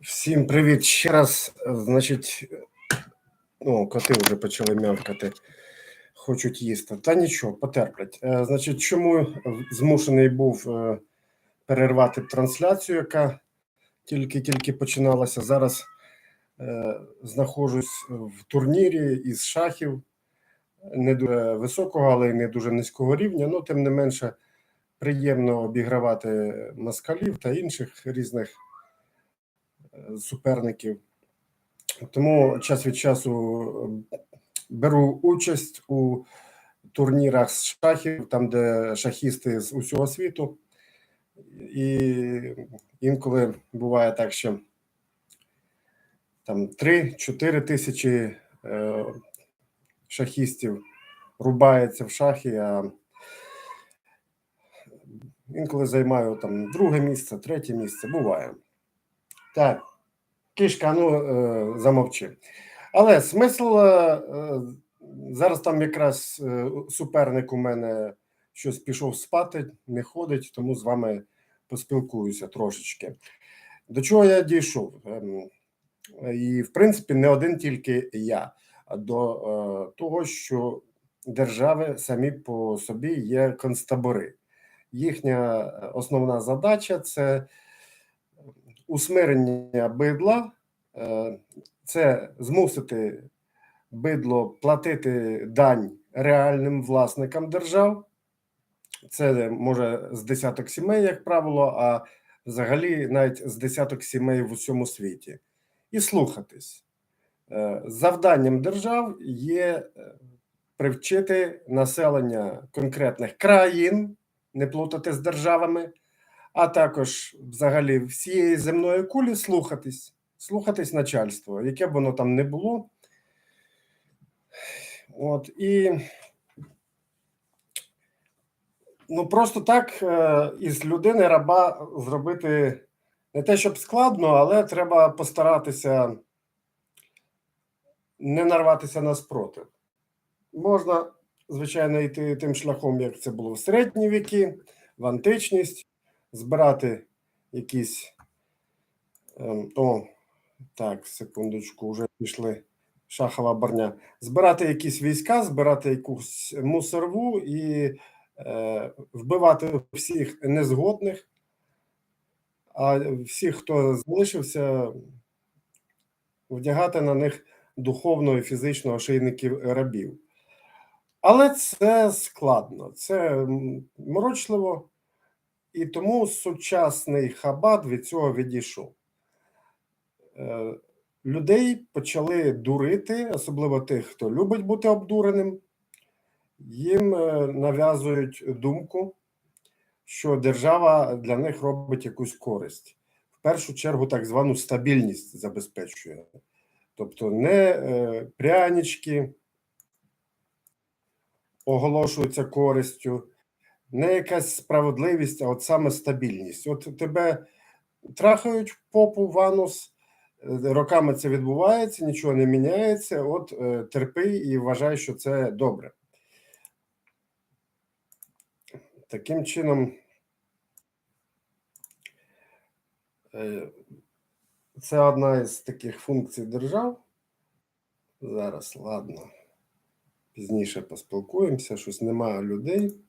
Всім привіт ще раз. Значить, ну, коти вже почали м'явкати, хочуть їсти. Та нічого, потерплять. Е, Значить, чому змушений був е, перервати трансляцію, яка тільки-тільки починалася. Зараз е, знаходжусь в турнірі із шахів не дуже високого, але й не дуже низького рівня. Ну, тим не менше, приємно обігравати москалів та інших різних е, суперників. Тому час від часу е, беру участь у турнірах з шахів, там, де шахісти з усього світу. І інколи буває так, що там 3-4 тисячі е, шахістів рубається в шахи, а інколи займаю там друге місце, третє місце. Буває. Так, кішка, ну е, замовчи. Але смисл е, е, зараз там якраз суперник у мене щось пішов спати, не ходить, тому з вами поспілкуюся трошечки. До чого я дійшов? Ем, І, в принципі, не один тільки я, а до того, що держави самі по собі є концтабори. Їхня основна задача це усмирення бидла, е, це змусити бидло платити дань реальним власникам держав. Це може з десяток сімей, як правило, а взагалі навіть з десяток сімей в усьому світі. І слухатись. Е, Завданням держав є е, привчити населення конкретних країн, не плутати з державами, а також взагалі всієї земної кулі слухатись, слухатись начальство, яке б воно там не було. От і ну просто так е, із людини раба зробити не те, щоб складно, але треба постаратися не нарватися на спротив. Можна, звичайно, йти тим шляхом, як це було в середні віки, в античність, збирати якісь. ем, О, так, секундочку, вже пішли шахова барня. Збирати якісь війська, збирати якусь мусорву і е, вбивати всіх незгодних, а всіх, хто залишився, вдягати на них духовно і фізично ошейників рабів. Але це складно, це морочливо, і тому сучасний хабат від цього відійшов. Е, Людей почали дурити, особливо тих, хто любить бути обдуреним. Їм е, нав'язують думку, що держава для них робить якусь користь. В першу чергу, так звану стабільність забезпечує. Тобто не е, прянички оголошуються користю, не якась справедливість, а от саме стабільність. От тебе трахають в попу в анус, е, роками це відбувається, нічого не міняється. От е, терпи і вважай, що це добре. Таким чином, е, це одна із таких функцій держав. Зараз, ладно. Пізніше поспілкуємося, щось немає людей.